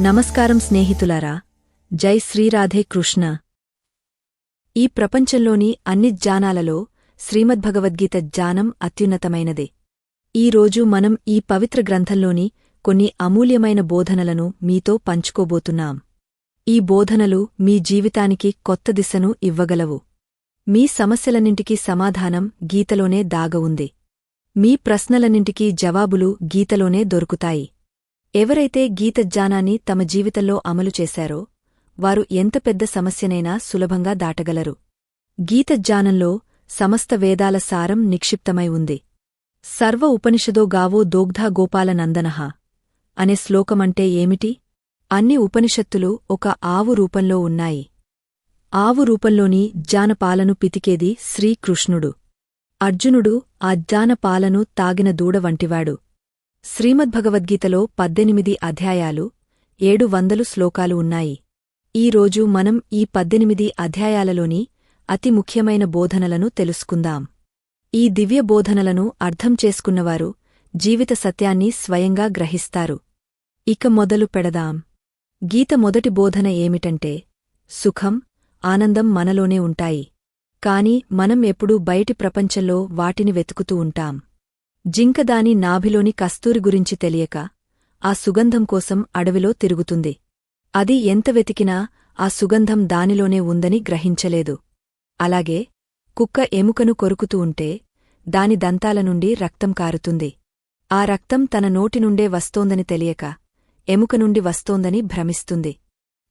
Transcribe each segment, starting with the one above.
నమస్కారం స్నేహితులారా. జై శ్రీరాధే కృష్ణ. ఈ ప్రపంచంలోని అన్ని జ్ఞానాలలో శ్రీమద్భగవద్గీత జ్ఞానం అత్యున్నతమైనదే. ఈ రోజు మనం ఈ పవిత్ర గ్రంథంలోని కొన్ని అమూల్యమైన బోధనలను మీతో పంచుకోబోతున్నాం. ఈ బోధనలు మీ జీవితానికి కొత్త దిశను ఇవ్వగలవు. మీ సమస్యలన్నింటికీ సమాధానం గీతలోనే దాగ ఉంది మీ ప్రశ్నలన్నింటికీ జవాబులు గీతలోనే దొరుకుతాయి. ఎవరైతే గీతజ్ఞానాన్ని తమ జీవితంలో అమలు చేశారో వారు ఎంత పెద్ద సమస్యనైనా సులభంగా దాటగలరు. గీతజ్ఞానంలో సమస్త వేదాల సారం నిక్షిప్తమై ఉంది. సర్వ ఉపనిషదో గావో దోగ్ధా గోపాలనందనః అనే శ్లోకమంటే ఏమిటి? అన్ని ఉపనిషత్తులు ఒక ఆవు రూపంలో ఉన్నాయి. ఆవు రూపంలోని జానపాలను పితికేది శ్రీకృష్ణుడు. అర్జునుడు ఆ జానపాలను తాగిన దూడ వంటివాడు. శ్రీమద్భగవద్గీతలో పద్దెనిమిది అధ్యాయాలు ఏడు వందలు శ్లోకాలు ఉన్నాయి. ఈ రోజు మనం ఈ పద్దెనిమిది అధ్యాయాలలోని అతి ముఖ్యమైన బోధనలను తెలుసుకుందాం. ఈ దివ్య బోధనలను అర్థం చేసుకున్నవారు జీవిత సత్యాన్ని స్వయంగా గ్రహిస్తారు. ఇక మొదలు పెడదాం. గీత మొదటి బోధన ఏమిటంటే సుఖం ఆనందం మనలోనే ఉంటాయి. కాని మనం ఎప్పుడూ బయటి ప్రపంచంలో వాటిని వెతుకుతూ ఉంటాం. జింక దాని నాభిలోని కస్తూరి గురించి తెలియక ఆ సుగంధం కోసం అడవిలో తిరుగుతుంది. అది ఎంత వెతికినా ఆ సుగంధం దానిలోనే ఉందని గ్రహించలేదు. అలాగే కుక్క ఎముకను కొరుకుతూ ఉంటే దాని దంతాల నుండి రక్తం కారుతుంది. ఆ రక్తం తన నోటి నుండే వస్తోందని తెలియక ఎముక నుండి వస్తోందని భ్రమిస్తుంది.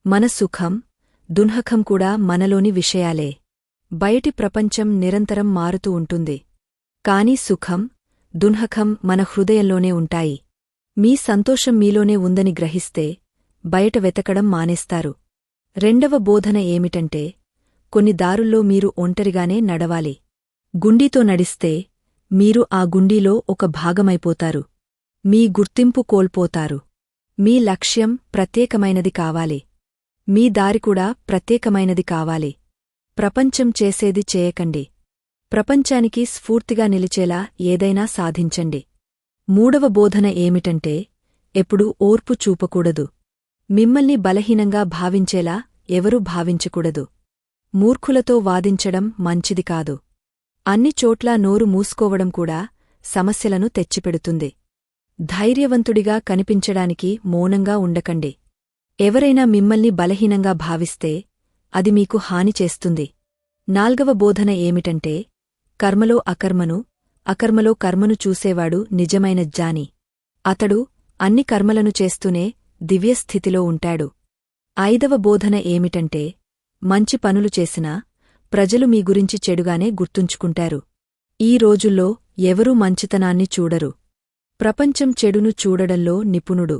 మన సుఖం దున్హకం కూడా మనలోని విషయాలే. బయటి ప్రపంచం నిరంతరం మారుతూ ఉంటుంది. కాని సుఖం దున్హకం మన హృదయంలోనే ఉంటాయి. మీ సంతోషం మీలోనే ఉందని గ్రహిస్తే బయట వెతకడం మానేస్తారు. రెండవ బోధన ఏమిటంటే కొన్ని దారుల్లో మీరు ఒంటరిగానే నడవాలి. గుండీతో నడిస్తే మీరు ఆ గుండీలో ఒక భాగమైపోతారు. మీ గుర్తింపు కోల్పోతారు. మీ లక్ష్యం ప్రత్యేకమైనది కావాలి. మీ దారి కూడా ప్రత్యేకమైనది కావాలి. ప్రపంచం చేసేది చేయకండి. ప్రపంచానికి స్ఫూర్తిగా నిలిచేలా ఏదైనా సాధించండి. మూడవ బోధన ఏమిటంటే ఎప్పుడూ ఓర్పు చూపకూడదు. మిమ్మల్ని బలహీనంగా భావించేలా ఎవరూ భావించకూడదు. మూర్ఖులతో వాదించడం మంచిది కాదు. అన్ని చోట్లా నోరు మూసుకోవడం కూడా సమస్యలను తెచ్చిపెడుతుంది. ధైర్యవంతుడిగా కనిపించడానికి మౌనంగా ఉండకండి. ఎవరైనా మిమ్మల్ని బలహీనంగా భావిస్తే అది మీకు హాని చేస్తుంది. నాల్గవ బోధన ఏమిటంటే కర్మలో అకర్మను అకర్మలో కర్మను చూసేవాడు నిజమైన జ్ఞాని అతడు అన్ని కర్మలను చేస్తూనే దివ్యస్థితిలో ఉంటాడు. ఐదవ బోధన ఏమిటంటే మంచి పనులు చేసినా ప్రజలు మీ గురించి చెడుగానే గుర్తుంచుకుంటారు. ఈ రోజుల్లో ఎవరూ మంచితనాన్ని చూడరు. ప్రపంచం చెడును చూడడంలో నిపుణుడు.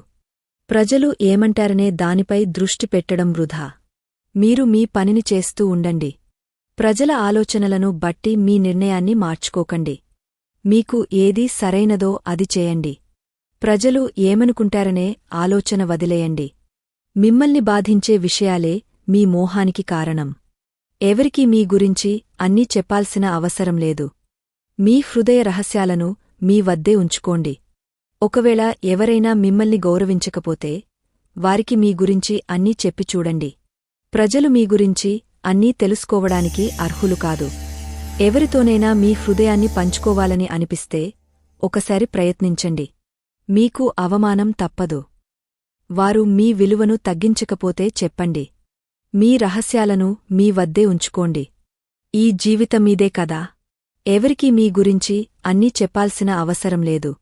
ప్రజలు ఏమంటారనే దానిపై దృష్టి పెట్టడం వృధా. మీరు మీ పనిని చేస్తూ ఉండండి. ప్రజల ఆలోచనలను బట్టి మీ నిర్ణయాన్ని మార్చుకోకండి. మీకు ఏది సరైనదో అది చేయండి. ప్రజలు ఏమనుకుంటారనే ఆలోచన వదిలేయండి. మిమ్మల్ని బాధించే విషయాలే మీ మోహానికి కారణం. ఎవరికీ మీ గురించి అన్నీ చెప్పాల్సిన అవసరం లేదు. మీ హృదయ రహస్యాలను మీ వద్దే ఉంచుకోండి. ఒకవేళ ఎవరైనా మిమ్మల్ని గౌరవించకపోతే వారికి మీ గురించి అన్నీ చెప్పి చూడండి. ప్రజలు మీ గురించి అన్నీ తెలుసుకోవడానికి అర్హులు కాదు. ఎవరితోనైనా మీ హృదయాన్ని పంచుకోవాలని అనిపిస్తే ఒకసారి ప్రయత్నించండి. మీకు అవమానం తప్పదు. వారు మీ విలువను తగ్గించకపోతే చెప్పండి. మీ రహస్యాలను మీ వద్దే ఉంచుకోండి. ఈ జీవితమీదే కదా. ఎవరికీ మీ గురించి అన్నీ చెప్పాల్సిన అవసరం లేదు.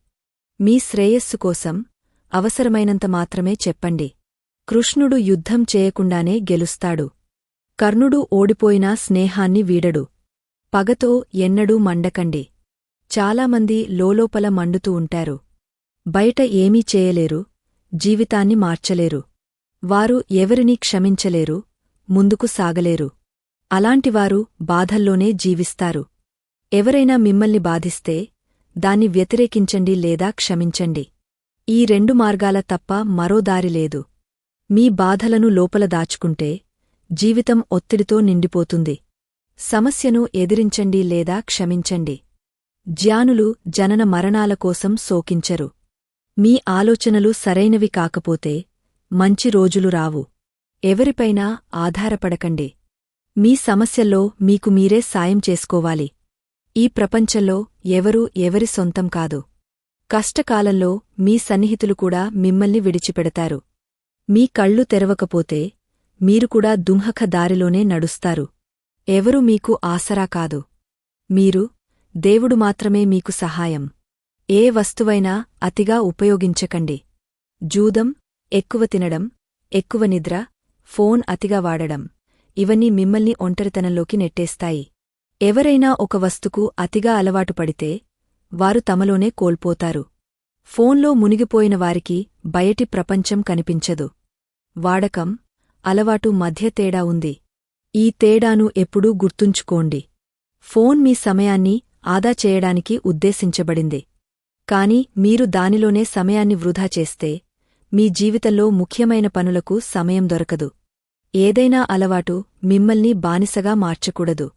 మీ శ్రేయస్సు కోసం అవసరమైనంత మాత్రమే చెప్పండి. కృష్ణుడు యుద్ధం చేయకుండానే గెలుస్తాడు. కర్ణుడు ఓడిపోయినా స్నేహాన్ని వీడడు. పగతో ఎన్నడూ మండకండి. చాలామంది లోలోపల మండుతూ ఉంటారు. బయట ఏమీ చేయలేరు. జీవితాన్ని మార్చలేరు. వారు ఎవరినీ క్షమించలేరు. ముందుకు సాగలేరు. అలాంటివారు బాధల్లోనే జీవిస్తారు. ఎవరైనా మిమ్మల్ని బాధిస్తే దాన్ని వ్యతిరేకించండి లేదా క్షమించండి. ఈ రెండు మార్గాల తప్ప మరో దారి లేదు. మీ బాధలను లోపల దాచుకుంటే జీవితం ఒత్తిడితో నిండిపోతుంది. సమస్యను ఎదిరించండి లేదా క్షమించండి. జ్ఞానులు జనన మరణాల కోసం శోకించరు. మీ ఆలోచనలు సరైనవి కాకపోతే మంచి రోజులు రావు. ఎవరిపైనా ఆధారపడకండి. మీ సమస్యల్లో మీకు మీరే సాయం చేసుకోవాలి. ఈ ప్రపంచంలో ఎవరూ ఎవరి సొంతం కాదు. కష్టకాలంలో మీ సన్నిహితులు కూడా మిమ్మల్ని విడిచిపెడతారు. మీ కళ్ళు తెరవకపోతే మీరు కూడా దుంహక దారిలోనే నడుస్తారు. ఎవరు మీకు ఆసరా కాదు. మీరు దేవుడు మాత్రమే మీకు సహాయం. ఏ వస్తువైనా అతిగా ఉపయోగించకండి. జూదం ఎక్కువ తినడం ఎక్కువ నిద్ర ఫోన్ అతిగా వాడడం ఇవన్నీ మిమ్మల్ని ఒంటరితనంలోకి నెట్టేస్తాయి. ఎవరైనా ఒక వస్తుకు అతిగా అలవాటు పడితే వారు తమలోనే కోల్పోతారు. ఫోన్లో మునిగిపోయిన వారికి బయటి ప్రపంచం కనిపించదు. వాడకం అలవాటు మధ్య తేడా ఉంది. ఈ తేడాను ఎప్పుడూ గుర్తుంచుకోండి. ఫోన్ మీ సమయాన్ని ఆదా చేయడానికి ఉద్దేశించబడింది. కాని మీరు దానిలోనే సమయాన్ని వృధా చేస్తే మీ జీవితంలో ముఖ్యమైన పనులకు సమయం దొరకదు. ఏదైనా అలవాటు మిమ్మల్ని బానిసగా మార్చకూడదు.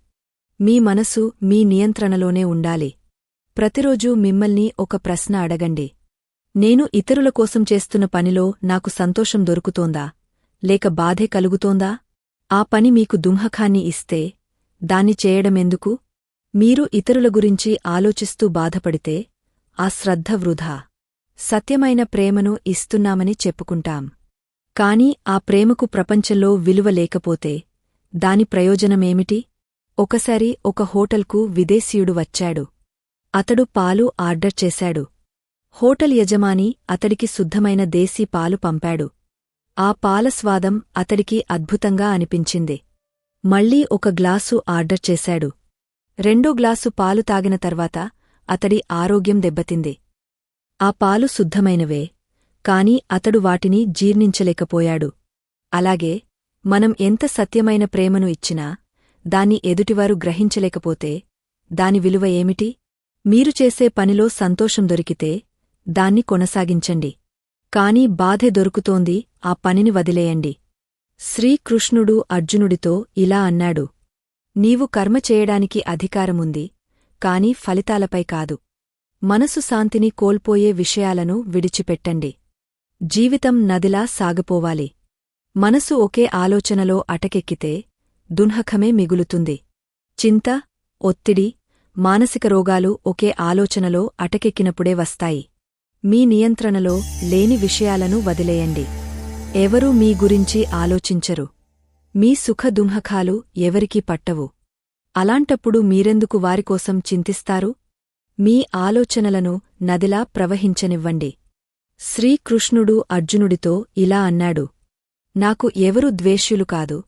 మీ మనసు మీ నియంత్రణలోనే ఉండాలి. ప్రతిరోజూ మిమ్మల్ని ఒక ప్రశ్న అడగండి. నేను ఇతరుల కోసం చేస్తున్న పనిలో నాకు సంతోషం దొరుకుతోందా? లేక బాధే కలుగుతోందా? ఆ పని మీకు దుంహకాన్ని ఇస్తే దాన్ని చేయడమెందుకు? మీరు ఇతరుల గురించి ఆలోచిస్తూ బాధపడితే ఆ శ్రద్ధ వృధా. సత్యమైన ప్రేమను ఇస్తున్నామని చెప్పుకుంటాం. కాని ఆ ప్రేమకు ప్రపంచంలో విలువ లేకపోతే దాని ప్రయోజనమేమిటి? ఒకసారి ఒక హోటల్కు విదేశీయుడు వచ్చాడు. అతడు పాలు ఆర్డర్ చేశాడు. హోటల్ యజమాని అతడికి శుద్ధమైన దేశీ పాలు పంపాడు. ఆ పాలస్వాదం అతడికి అద్భుతంగా అనిపించింది. మళ్ళీ ఒక గ్లాసు ఆర్డర్ చేశాడు. రెండో గ్లాసు పాలు తాగిన తర్వాత అతడి ఆరోగ్యం దెబ్బతింది. ఆ పాలు శుద్ధమైనవే కాని అతడు వాటిని జీర్ణించలేకపోయాడు. అలాగే మనం ఎంత సత్యమైన ప్రేమను ఇచ్చినా దాన్ని ఎదుటివారు గ్రహించలేకపోతే దాని విలువ ఏమిటి? మీరు చేసే పనిలో సంతోషం దొరికితే దాన్ని కొనసాగించండి. కాని బాధె దొరుకుతోంది ఆ పనిని వదిలేయండి. శ్రీకృష్ణుడు అర్జునుడితో ఇలా అన్నాడు. నీవు కర్మ చేయడానికి అధికారముంది కాని ఫలితాలపై కాదు. మనసు శాంతిని కోల్పోయే విషయాలను విడిచిపెట్టండి. జీవితం నదిలా సాగపోవాలి. మనసు ఒకే ఆలోచనలో అటకెక్కితే దున్హకమే మిగులుతుంది. చింత ఒత్తిడి మానసిక రోగాలు ఒకే ఆలోచనలో అటకెక్కినప్పుడే వస్తాయి. మీ నియంత్రణలో లేని విషయాలను వదిలేయండి. ఎవరూ మీ గురించి ఆలోచించరు. మీ సుఖదుంహకాలు ఎవరికీ పట్టవు. అలాంటప్పుడు మీరెందుకు వారికోసం చింతిస్తారు? మీ ఆలోచనలను నదిలా ప్రవహించనివ్వండి. శ్రీకృష్ణుడు అర్జునుడితో ఇలా అన్నాడు. నాకు ఎవరు ద్వేష్యులు కాదు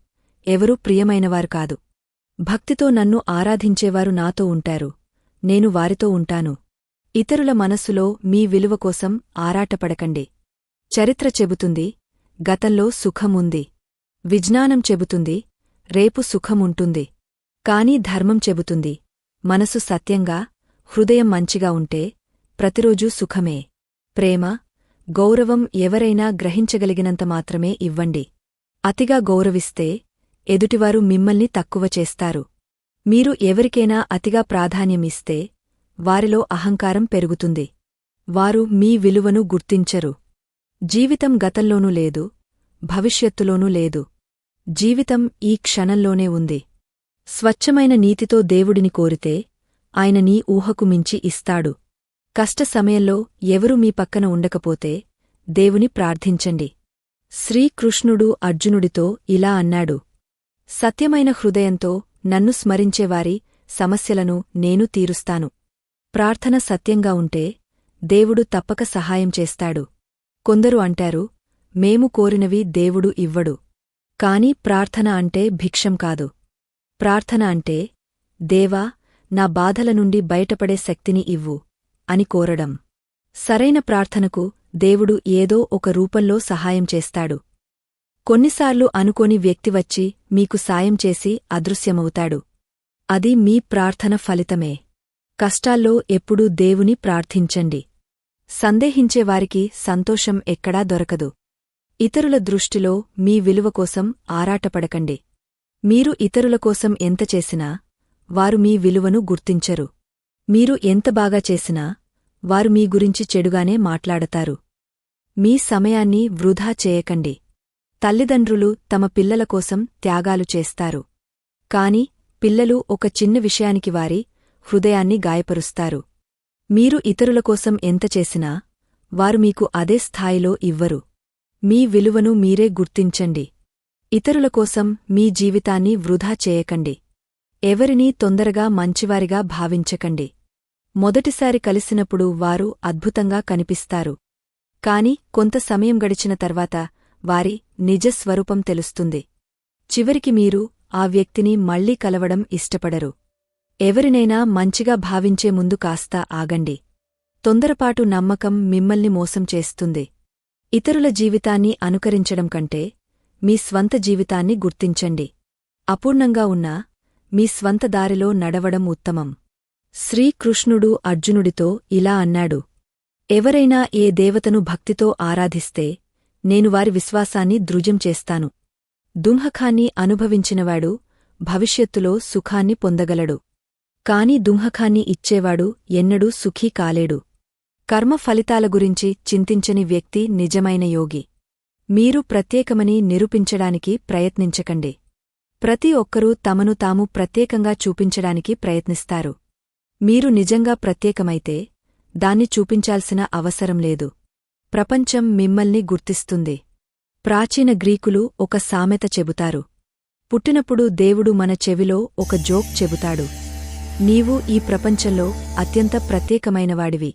ఎవరు ప్రియమైనవారు కాదు. భక్తితో నన్ను ఆరాధించేవారు నాతో ఉంటారు. నేను వారితో ఉంటాను. ఇతరుల మనస్సులో మీ విలువ కోసం ఆరాటపడకండి. చరిత్ర చెబుతుంది గతంలో సుఖముంది. విజ్ఞానం చెబుతుంది రేపు సుఖముంటుంది. కాని ధర్మం చెబుతుంది మనసు సత్యంగా హృదయం మంచిగా ఉంటే ప్రతిరోజూ సుఖమే. ప్రేమ గౌరవం ఎవరైనా గ్రహించగలిగినంత మాత్రమే ఇవ్వండి. అతిగా గౌరవిస్తే ఎదుటివారు మిమ్మల్ని తక్కువ చేస్తారు. మీరు ఎవరికైనా అతిగా ప్రాధాన్యమిస్తే వారిలో అహంకారం పెరుగుతుంది. వారు మీ విలువను గుర్తించరు. జీవితం గతంలోనూ లేదు భవిష్యత్తులోనూ లేదు. జీవితం ఈ క్షణంలోనే ఉంది. స్వచ్ఛమైన నీతితో దేవుడిని కోరితే ఆయన నీ ఊహకు మించి ఇస్తాడు. కష్ట సమయంలో ఎవరు మీ పక్కన ఉండకపోతే దేవుని ప్రార్థించండి. శ్రీకృష్ణుడు అర్జునుడితో ఇలా అన్నాడు. సత్యమైన హృదయంతో నన్ను స్మరించేవారి సమస్యలను నేను తీరుస్తాను. ప్రార్థన సత్యంగా ఉంటే దేవుడు తప్పక సహాయం చేస్తాడు. కొందరు అంటారు మేము కోరినవి దేవుడు ఇవ్వడు. కాని ప్రార్థన అంటే భిక్షం కాదు. ప్రార్థన అంటే దేవా నా బాధల నుండి బయటపడే శక్తిని ఇవ్వు అని కోరడం. సరైన ప్రార్థనకు దేవుడు ఏదో ఒక రూపంలో సహాయం చేస్తాడు. కొన్నిసార్లు అనుకోని వ్యక్తి వచ్చి మీకు సాయం చేసి అదృశ్యమవుతాడు. అది మీ ప్రార్థన ఫలితమే. కష్టాల్లో ఎప్పుడూ దేవుని ప్రార్థించండి. సందేహించేవారికి సంతోషం ఎక్కడా దొరకదు. ఇతరుల దృష్టిలో మీ విలువ కోసం ఆరాటపడకండి. మీరు ఇతరుల కోసం ఎంత చేసినా వారు మీ విలువను గుర్తించరు. మీరు ఎంత బాగా చేసినా వారు మీ గురించి చెడుగానే మాట్లాడతారు. మీ సమయాన్ని వృధా చేయకండి. తల్లిదండ్రులు తమ పిల్లల కోసం త్యాగాలు చేస్తారు. కాని పిల్లలు ఒక చిన్న విషయానికి వారి హృదయాన్ని గాయపరుస్తారు. మీరు ఇతరుల కోసం ఎంత చేసినా వారు మీకు అదే స్థాయిలో ఇవ్వరు. మీ విలువను మీరే గుర్తించండి. ఇతరుల కోసం మీ జీవితాన్ని వృధా చేయకండి. ఎవరినీ తొందరగా మంచివారిగా భావించకండి. మొదటిసారి కలిసినప్పుడు వారు అద్భుతంగా కనిపిస్తారు. కాని కొంత సమయం గడిచిన తర్వాత వారి నిజస్వరూపం తెలుస్తుంది. చివరికి మీరు ఆ వ్యక్తిని మళ్ళీ కలవడం ఇష్టపడరు. ఎవరినైనా మంచిగా భావించే ముందు కాస్త ఆగండి. తొందరపాటు నమ్మకం మిమ్మల్ని మోసం చేస్తుంది. ఇతరుల జీవితాన్ని అనుకరించడం కంటే మీ స్వంత జీవితాన్ని గుర్తించండి. అపూర్ణంగా ఉన్నా మీ స్వంత దారిలో నడవడం ఉత్తమం. శ్రీకృష్ణుడు అర్జునుడితో ఇలా అన్నాడు. ఎవరైనా ఏ దేవతను భక్తితో ఆరాధిస్తే నేను వారి విశ్వాసాన్ని దృజం చేస్తాను. దుంహఖాన్ని అనుభవించినవాడు భవిష్యత్తులో సుఖాన్ని పొందగలడు. కాని దుంహకాన్ని ఇచ్చేవాడు ఎన్నడూ సుఖీ కాలేడు. కర్మ ఫలితాల గురించి చింతించని వ్యక్తి నిజమైన యోగి. మీరు ప్రత్యేకమని నిరూపించడానికి ప్రయత్నించకండి. ప్రతి ఒక్కరూ తమను తాము ప్రత్యేకంగా చూపించడానికి ప్రయత్నిస్తారు. మీరు నిజంగా ప్రత్యేకమైతే దాన్ని చూపించాల్సిన అవసరం లేదు. ప్రపంచం మిమ్మల్ని గుర్తిస్తుంది. ప్రాచీన గ్రీకులు ఒక సామెత చెబుతారు. పుట్టినప్పుడు దేవుడు మన చెవిలో ఒక జోక్ చెబుతాడు. నీవు ఈ ప్రపంచంలో అత్యంత ప్రత్యేకమైనవాడివి.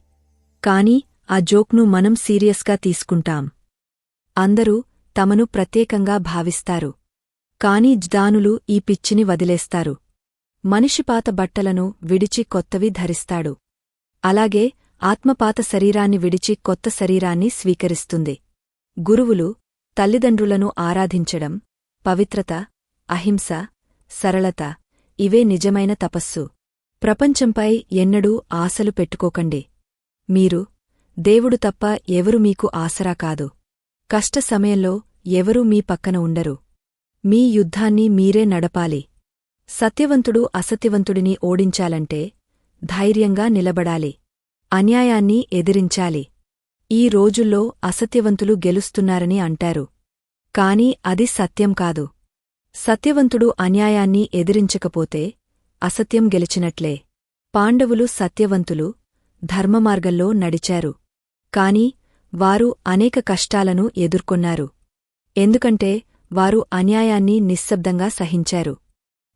కాని ఆ జోక్ను మనం సీరియస్గా తీసుకుంటాం. అందరూ తమను ప్రత్యేకంగా భావిస్తారు. కాని జ్దానులు ఈ పిచ్చిని వదిలేస్తారు. మనిషిపాత బట్టలను విడిచి కొత్తవి ధరిస్తాడు. అలాగే ఆత్మపాత శరీరాన్ని విడిచి కొత్త శరీరాన్ని స్వీకరిస్తుంది. గురువులు తల్లిదండ్రులను ఆరాధించడం పవిత్రత అహింస సరళత ఇవే నిజమైన తపస్సు. ప్రపంచంపై ఎన్నడూ ఆశలు పెట్టుకోకండి. మీరు దేవుడు తప్ప ఎవరు మీకు ఆసరా కాదు. కష్ట సమయంలో ఎవరూ మీ పక్కన ఉండరు. మీ యుద్ధాన్ని మీరే నడపాలి. సత్యవంతుడు అసత్యవంతుడిని ఓడించాలంటే ధైర్యంగా నిలబడాలి. అన్యాయాన్ని ఎదిరించాలి. ఈ రోజుల్లో అసత్యవంతులు గెలుస్తున్నారని అంటారు. కాని అది సత్యం కాదు. సత్యవంతుడు అన్యాయాన్ని ఎదిరించకపోతే అసత్యం గెలిచినట్లే. పాండవులు సత్యవంతులు ధర్మమార్గంలో నడిచారు. కాని వారు అనేక కష్టాలను ఎదుర్కొన్నారు. ఎందుకంటే వారు అన్యాయాన్ని నిశ్శబ్దంగా సహించారు.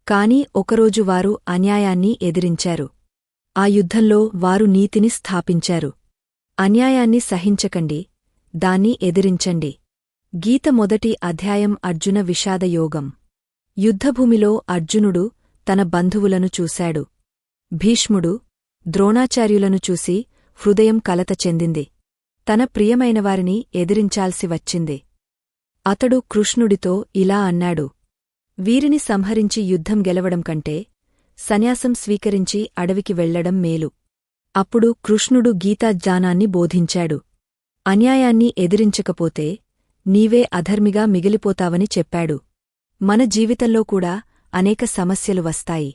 కాని ఒకరోజు వారు అన్యాయాన్ని ఎదిరించారు. ఆ యుద్ధంలో వారు నీతిని స్థాపించారు. అన్యాయాన్ని సహించకండి దాన్ని ఎదిరించండి. గీత మొదటి అధ్యాయం అర్జున విషాదయోగం. యుద్ధభూమిలో అర్జునుడు తన బంధువులను చూశాడు. భీష్ముడు ద్రోణాచార్యులను చూసి హృదయం కలత చెందింది. తన ప్రియమైనవారిని ఎదిరించాల్సి వచ్చింది. అతడు కృష్ణుడితో ఇలా అన్నాడు. వీరిని సంహరించి యుద్ధం గెలవడం కంటే సన్యాసం స్వీకరించి అడవికి వెళ్ళడం మేలు. అప్పుడు కృష్ణుడు గీతాజ్ఞానాన్ని బోధించాడు. అన్యాయాన్ని ఎదిరించకపోతే నీవే అధర్మిగా మిగిలిపోతావని చెప్పాడు. మన జీవితంలో కూడా అనేక సమస్యలు వస్తాయి.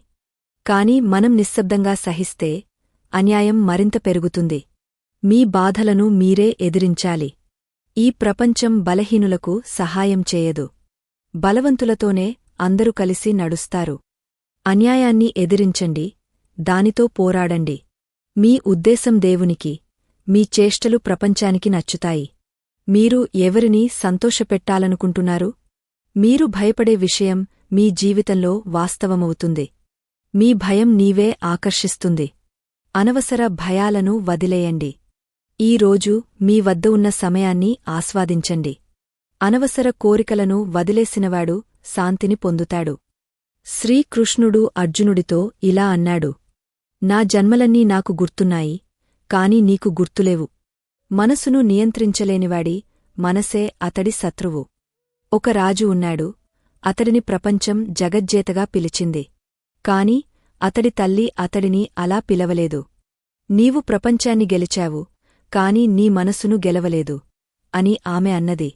కాని మనం నిశ్శబ్దంగా సహిస్తే అన్యాయం మరింత పెరుగుతుంది. మీ బాధలను మీరే ఎదిరించాలి. ఈ ప్రపంచం బలహీనులకు సహాయం చేయదు. బలవంతులతోనే అందరూ కలిసి నడుస్తారు. అన్యాయాన్ని ఎదిరించండి దానితో పోరాడండి. మీ ఉద్దేశం దేవునికి మీ చేష్టలు ప్రపంచానికి నచ్చుతాయి. మీరు ఎవరిని సంతోషపెట్టాలనుకుంటున్నారు? మీరు భయపడే విషయం మీ జీవితంలో వాస్తవమవుతుంది. మీ భయం నీవే ఆకర్షిస్తుంది. అనవసర భయాలను వదిలేయండి. ఈ రోజు మీ వద్ద ఉన్న సమయాన్ని ఆస్వాదించండి. అనవసర కోరికలను వదిలేసినవాడు శాంతిని పొందుతాడు. శ్రీకృష్ణుడు అర్జునుడితో ఇలా అన్నాడు. నా జన్మలన్నీ నాకు గుర్తున్నాయి కాని నీకు గుర్తులేవు. మనసును నియంత్రించలేనివాడి మనసే అతడి శత్రువు. ఒక రాజు ఉన్నాడు అతడిని ప్రపంచం జగజ్జేతగా పిలిచింది. కాని అతడి తల్లి అతడిని అలా పిలవలేదు. నీవు ప్రపంచాన్ని గెలిచావు కాని నీ మనసును గెలవలేదు అని ఆమె అన్నది.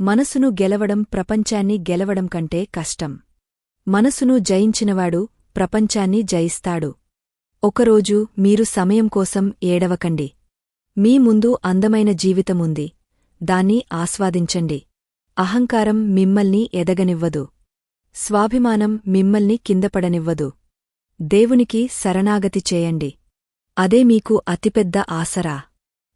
మనసును గెలవడం ప్రపంచాన్ని గెలవడం కంటే కష్టం. మనసును జయించినవాడు ప్రపంచాన్ని జయిస్తాడు. ఒకరోజు మీరు సమయం కోసం ఏడవకండి. మీ ముందు అందమైన జీవితముంది. దాన్ని ఆస్వాదించండి. అహంకారం మిమ్మల్ని ఎదగనివ్వదు. స్వాభిమానం మిమ్మల్ని కిందపడనివ్వదు. దేవునికి శరణాగతి చేయండి. అదే మీకు అతిపెద్ద ఆసరా.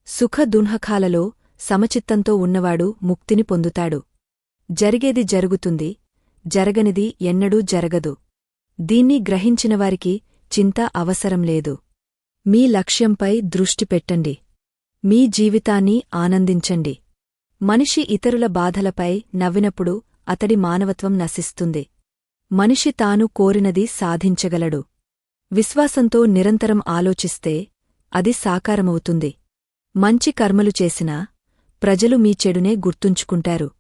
సుఖ దున్హకాలలో సమచిత్తంతో ఉన్నవాడు ముక్తిని పొందుతాడు. జరిగేది జరుగుతుంది జరగనిది ఎన్నడూ జరగదు. దీన్ని గ్రహించినవారికి చింత అవసరం లేదు. మీ లక్ష్యంపై దృష్టి పెట్టండి. మీ జీవితాన్ని ఆనందించండి. మనిషి ఇతరుల బాధలపై నవ్వినప్పుడు అతడి మానవత్వం నశిస్తుంది. మనిషి తాను కోరినది సాధించగలడు. విశ్వాసంతో నిరంతరం ఆలోచిస్తే అది సాకారమవుతుంది. మంచి కర్మలు చేసినా ప్రజలు మీ చెడునే గుర్తుంచుకుంటారు.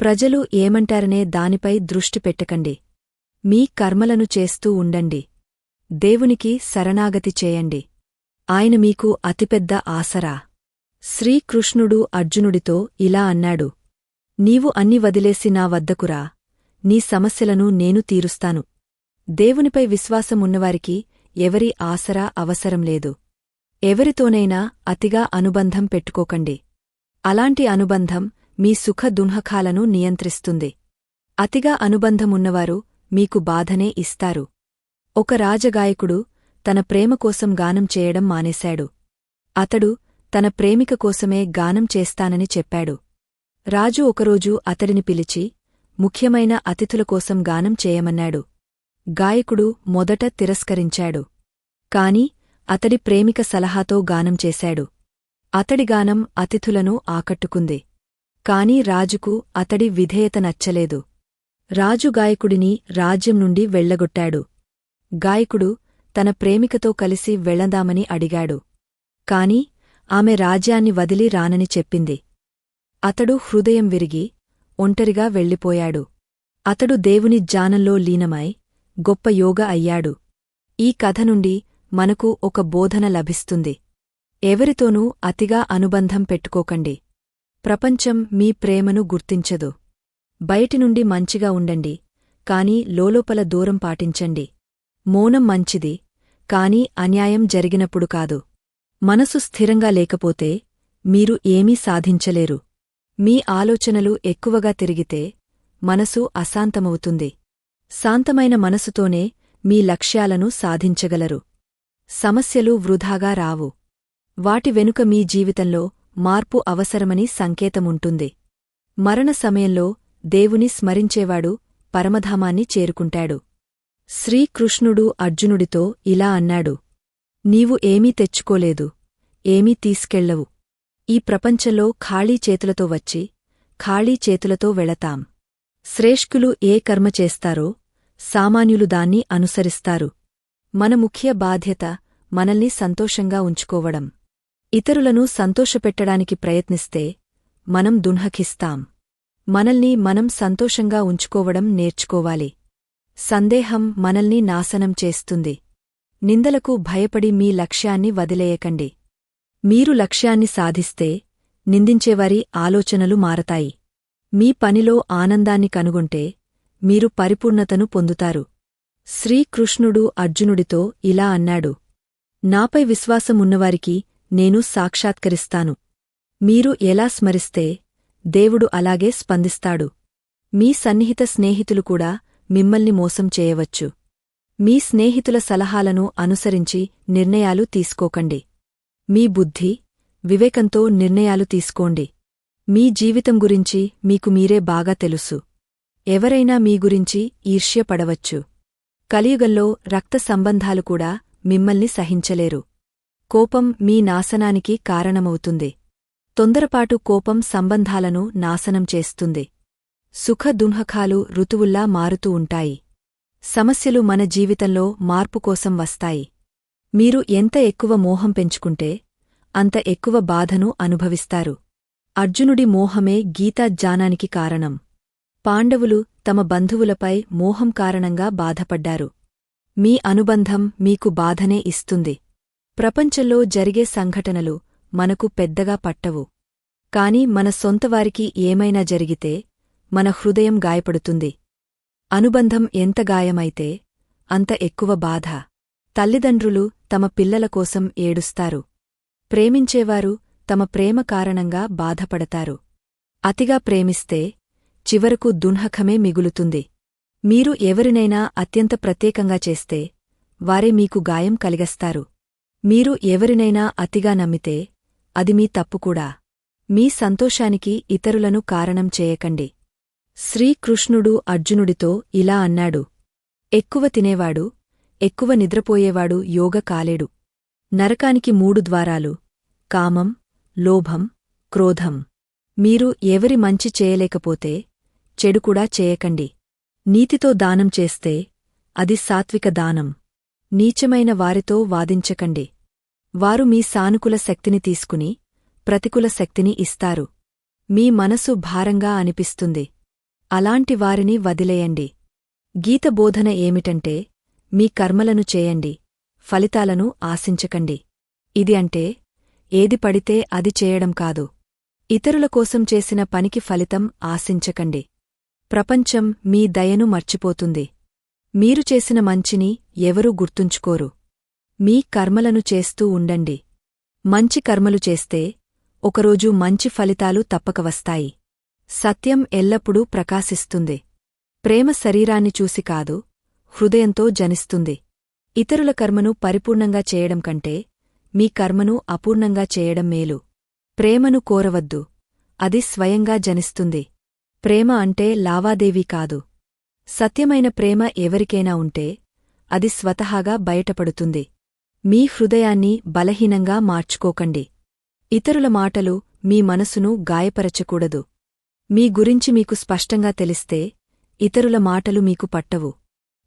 ప్రజలు ఏమంటారనే దానిపై దృష్టి పెట్టకండి. మీ కర్మలను చేస్తూ ఉండండి. దేవునికి శరణాగతి చేయండి. ఆయన మీకు అతిపెద్ద ఆసరా. శ్రీకృష్ణుడు అర్జునుడితో ఇలా అన్నాడు నీవు అన్ని వదిలేసి నా వద్దకురా నీ సమస్యలను నేను తీరుస్తాను. దేవునిపై విశ్వాసమున్నవారికి ఎవరి ఆసరా అవసరం లేదు. ఎవరితోనైనా అతిగా అనుబంధం పెట్టుకోకండి. అలాంటి అనుబంధం మీ సుఖ దుంహకాలను నియంత్రిస్తుంది. అతిగా అనుబంధమున్నవారు మీకు బాధనే ఇస్తారు. ఒక రాజగాయకుడు తన ప్రేమ కోసం గానం చేయడం మానేశాడు. అతడు తన ప్రేమిక కోసమే గానం చేస్తానని చెప్పాడు. రాజు ఒకరోజు అతడిని పిలిచి ముఖ్యమైన అతిథుల కోసం గానం చేయమన్నాడు. గాయకుడు మొదట తిరస్కరించాడు. కాని అతడి ప్రేమిక సలహాతో గానం చేశాడు. అతడి గానం అతిథులను ఆకట్టుకుంది. కాని రాజుకు అతడి విధేయత నచ్చలేదు. రాజు గాయకుడిని రాజ్యం నుండి వెళ్ళగొట్టాడు గాయకుడు తన ప్రేమికతో కలిసి వెళ్ళదామని అడిగాడు. కాని ఆమె రాజ్యాన్ని వదిలి రానని చెప్పింది. అతడు హృదయం విరిగి ఒంటరిగా వెళ్ళిపోయాడు. అతడు దేవుని జానంలో లీనమై గొప్ప యోగ అయ్యాడు. ఈ కథ నుండి మనకు ఒక బోధన లభిస్తుంది. ఎవరితోనూ అతిగా అనుబంధం పెట్టుకోకండి. ప్రపంచం మీ ప్రేమను గుర్తించదు. బయటి నుండి మంచిగా ఉండండి కాని లోలోపల దూరం పాటించండి. మౌనం మంచిది కాని అన్యాయం జరిగినప్పుడు కాదు. మనసు స్థిరంగా లేకపోతే మీరు ఏమీ సాధించలేరు. మీ ఆలోచనలు ఎక్కువగా తిరిగితే మనసు అశాంతమవుతుంది. శాంతమైన మనసుతోనే మీ లక్ష్యాలను సాధించగలరు. సమస్యలు వృధాగా రావు. వాటి వెనుక మీ జీవితంలో మార్పు అవసరమని సంకేతముంటుంది. మరణ సమయంలో దేవుని స్మరించేవాడు పరమధామాన్ని చేరుకుంటాడు. శ్రీకృష్ణుడు అర్జునుడితో ఇలా అన్నాడు. నీవు ఏమీ తెచ్చుకోలేదు ఏమీ తీసుకెళ్ళవు. ఈ ప్రపంచంలో ఖాళీ చేతులతో వచ్చి ఖాళీ చేతులతో వెళతాం. శ్రేష్ఠులు ఏ కర్మ చేస్తారో సామాన్యులు దాన్ని అనుసరిస్తారు. మన ముఖ్య బాధ్యత మనల్ని సంతోషంగా ఉంచుకోవడం. ఇతరులను సంతోషపెట్టడానికి ప్రయత్నిస్తే మనం దున్హకిస్తాం. మనల్ని మనం సంతోషంగా ఉంచుకోవడం నేర్చుకోవాలి. సందేహం మనల్ని నాశనం చేస్తుంది. నిందలకు భయపడి మీ లక్ష్యాన్ని వదిలేయకండి. మీరు లక్ష్యాన్ని సాధిస్తే నిందించేవారి ఆలోచనలు మారతాయి. మీ పనిలో ఆనందాన్ని కనుగొంటే మీరు పరిపూర్ణతను పొందుతారు. శ్రీకృష్ణుడు అర్జునుడితో ఇలా అన్నాడు నాపై విశ్వాసమున్నవారికి నేను సాక్షాత్కరిస్తాను. మీరు ఎలా స్మరిస్తే దేవుడు అలాగే స్పందిస్తాడు. మీ సన్నిహిత స్నేహితులు కూడా మిమ్మల్ని మోసం చేయవచ్చు. మీ స్నేహితుల సలహాలను అనుసరించి నిర్ణయాలు తీసుకోకండి. మీ బుద్ధి వివేకంతో నిర్ణయాలు తీసుకోండి. మీ జీవితం గురించి మీకు మీరే బాగా తెలుసు. ఎవరైనా మీ గురించి ఈర్ష్యపడవచ్చు. కలియుగంలో రక్త సంబంధాలు కూడా మిమ్మల్ని సహించలేరు. కోపం మీ నాశనానికి కారణమవుతుంది. తొందరపాటు కోపం సంబంధాలను నాశనం చేస్తుంది. సుఖ దున్హకాలు ఋతువుల్లా మారుతూ ఉంటాయి. సమస్యలు మన జీవితంలో మార్పు కోసం వస్తాయి. మీరు ఎంత ఎక్కువ మోహం పెంచుకుంటే అంత ఎక్కువ బాధను అనుభవిస్తారు. అర్జునుడి మోహమే గీతాజ్ఞానానికి కారణం. పాండవులు తమ బంధువులపై మోహం కారణంగా బాధపడ్డారు. మీ అనుబంధం మీకు బాధనే ఇస్తుంది. ప్రపంచంలో జరిగే సంఘటనలు మనకు పెద్దగా పట్టవు. కాని మన సొంతవారికి ఏమైనా జరిగితే మన హృదయం గాయపడుతుంది. అనుబంధం ఎంత గాయమైతే అంత ఎక్కువ బాధ. తల్లిదండ్రులు తమ పిల్లల కోసం ఏడుస్తారు. ప్రేమించేవారు తమ ప్రేమ కారణంగా బాధపడతారు. అతిగా ప్రేమిస్తే చివరకు దున్హకమే మిగులుతుంది. మీరు ఎవరినైనా అత్యంత ప్రత్యేకంగా చేస్తే వారే మీకు గాయం కలిగస్తారు. మీరు ఎవరినైనా అతిగా నమ్మితే అది మీ తప్పుకూడా మీ సంతోషానికి ఇతరులను కారణం చేయకండి. శ్రీకృష్ణుడు అర్జునుడితో ఇలా అన్నాడు. ఎక్కువ తినేవాడు ఎక్కువ నిద్రపోయేవాడు యోగ కాలేడు నరకానికి మూడు ద్వారాలు కామం లోభం క్రోధం. మీరు ఎవరి మంచి చేయలేకపోతే చెడుకూడా చేయకండి. నీతితో దానం చేస్తే అది సాత్విక దానం. నీచమైన వారితో వాదించకండి. వారు మీ సానుకూల శక్తిని తీసుకుని ప్రతికూల శక్తిని ఇస్తారు. మీ మనసు భారంగా అనిపిస్తుంది. అలాంటి వారిని వదిలేయండి. గీత బోధన ఏమిటంటే మీ కర్మలను చేయండి ఫలితాలను ఆశించకండి. ఇది అంటే ఏది పడితే అది చేయడం కాదు. ఇతరుల కోసం చేసిన పనికి ఫలితం ఆశించకండి. ప్రపంచం మీ దయను మర్చిపోతుంది. మీరు చేసిన మంచిని ఎవరూ గుర్తుంచుకోరు. మీ కర్మలను చేస్తూ ఉండండి. మంచి కర్మలు చేస్తే ఒకరోజు మంచి ఫలితాలు తప్పక వస్తాయి. సత్యం ఎల్లప్పుడూ ప్రకాశిస్తుంది. ప్రేమ శరీరాన్ని చూసి కాదు హృదయంతో జనిస్తుంది. ఇతరుల కర్మను పరిపూర్ణంగా చేయడం కంటే మీ కర్మను అపూర్ణంగా చేయడం మేలు. ప్రేమను కోరవద్దు అది స్వయంగా జనిస్తుంది. ప్రేమ అంటే లావాదేవీ కాదు. సత్యమైన ప్రేమ ఎవరికైనా ఉంటే అది స్వతహాగా బయటపడుతుంది. మీ హృదయాన్ని బలహీనంగా మార్చుకోకండి. ఇతరుల మాటలు మీ మనసును గాయపరచకూడదు. మీ గురించి మీకు స్పష్టంగా తెలిస్తే ఇతరుల మాటలు మీకు పట్టవు.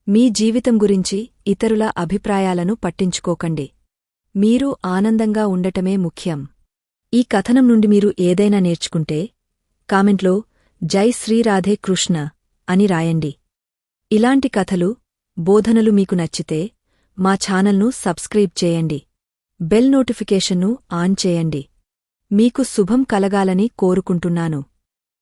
మీ జీవితం గురించి ఇతరుల అభిప్రాయాలను పట్టించుకోకండి. మీరు ఆనందంగా ఉండటమే ముఖ్యం. ఈ కథనం నుండి మీరు ఏదైనా నేర్చుకుంటే కామెంట్లో జై శ్రీరాధే కృష్ణ అని రాయండి. ఇలాంటి కథలు బోధనలు మీకు నచ్చితే మా ఛానల్ను సబ్స్క్రైబ్ చేయండి. బెల్ నోటిఫికేషన్ను ఆన్ చేయండి. మీకు శుభం కలగాలని కోరుకుంటున్నాను.